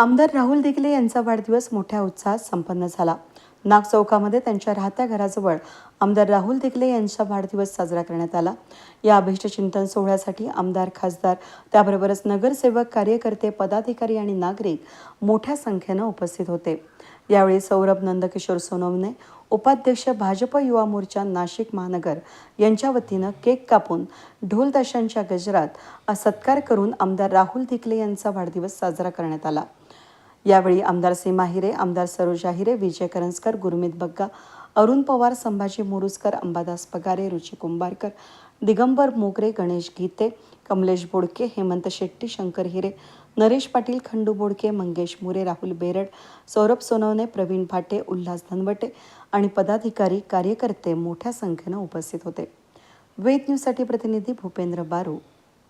आमदार राहुल दिगले यांचा वाढदिवस मोठ्या उत्साहात संपन्न झाला. नाग चौकामध्ये त्यांच्या राहत्या घराजवळ आमदार राहुल दिगले यांचा वाढदिवस साजरा करण्यात आला. या अभिष्टचिंतन सोहळ्यासाठी आमदार खासदार त्याबरोबरच नगरसेवक कार्यकर्ते पदाधिकारी आणि नागरिक मोठ्या संख्येनं उपस्थित होते. यावेळी सौरभ नंदकिशोर सोनवणे उपाध्यक्ष भाजप युवा मोर्चा नाशिक महानगर यांच्या वतीनं केक कापून ढोल ताशांच्या गजरात सत्कार करून आमदार राहुल दिकले यांचा वाढदिवस साजरा करण्यात आला. यावेळी आमदार सीमा हिरे आमदार सरोजा हिरे विजय करंजकर गुरमीत बग्गा अरुण पवार संभाजी मोरुसकर अंबादास पगारे रुची कुंभारकर दिगंबर मोगरे गणेश गीते कमलेश बोडके हेमंत शेट्टी शंकर हिरे नरेश पाटील खंडू बोडके मंगेश मुरे राहुल बेरड सौरभ सोनवणे प्रवीण भाटे उल्हास धनवटे आणि पदाधिकारी कार्यकर्ते मोठ्या संख्येनं उपस्थित होते. वेद न्यूजसाठी प्रतिनिधी भूपेंद्र बारू.